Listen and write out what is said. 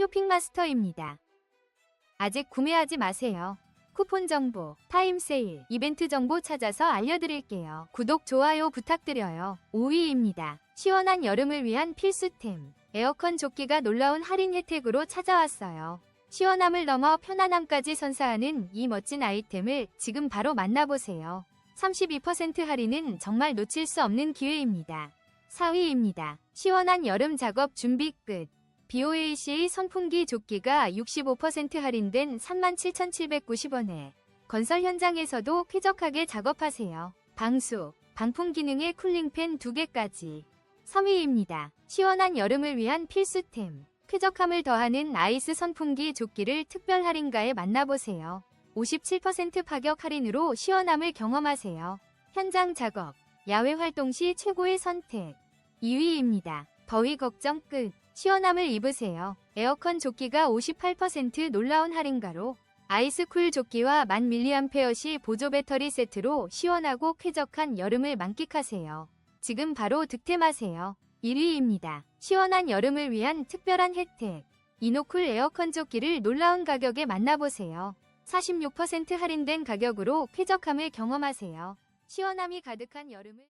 쇼핑마스터입니다. 아직 구매하지 마세요. 쿠폰 정보, 타임 세일, 이벤트 정보 찾아서 알려드릴게요. 구독, 좋아요 부탁드려요. 5위입니다. 시원한 여름을 위한 필수템. 에어컨 조끼가 놀라운 할인 혜택으로 찾아왔어요. 시원함을 넘어 편안함까지 선사하는 이 멋진 아이템을 지금 바로 만나보세요. 32% 할인은 정말 놓칠 수 없는 기회입니다. 4위입니다. 시원한 여름 작업 준비 끝. BOAC의 선풍기 조끼가 65% 할인된 37,790원에 건설 현장에서도 쾌적하게 작업하세요. 방수, 방풍 기능의 쿨링팬 2개까지. 3위입니다. 시원한 여름을 위한 필수템. 쾌적함을 더하는 아이스 선풍기 조끼를 특별 할인가에 만나보세요. 57% 파격 할인으로 시원함을 경험하세요. 현장 작업, 야외 활동 시 최고의 선택. 2위입니다. 더위 걱정 끝. 시원함을 입으세요. 에어컨 조끼가 58% 놀라운 할인가로 아이스쿨 조끼와 1000mAh 보조 배터리 세트로 시원하고 쾌적한 여름을 만끽하세요. 지금 바로 득템하세요. 1위입니다. 시원한 여름을 위한 특별한 혜택. 이노쿨 에어컨 조끼를 놀라운 가격에 만나보세요. 46% 할인된 가격으로 쾌적함을 경험하세요. 시원함이 가득한 여름을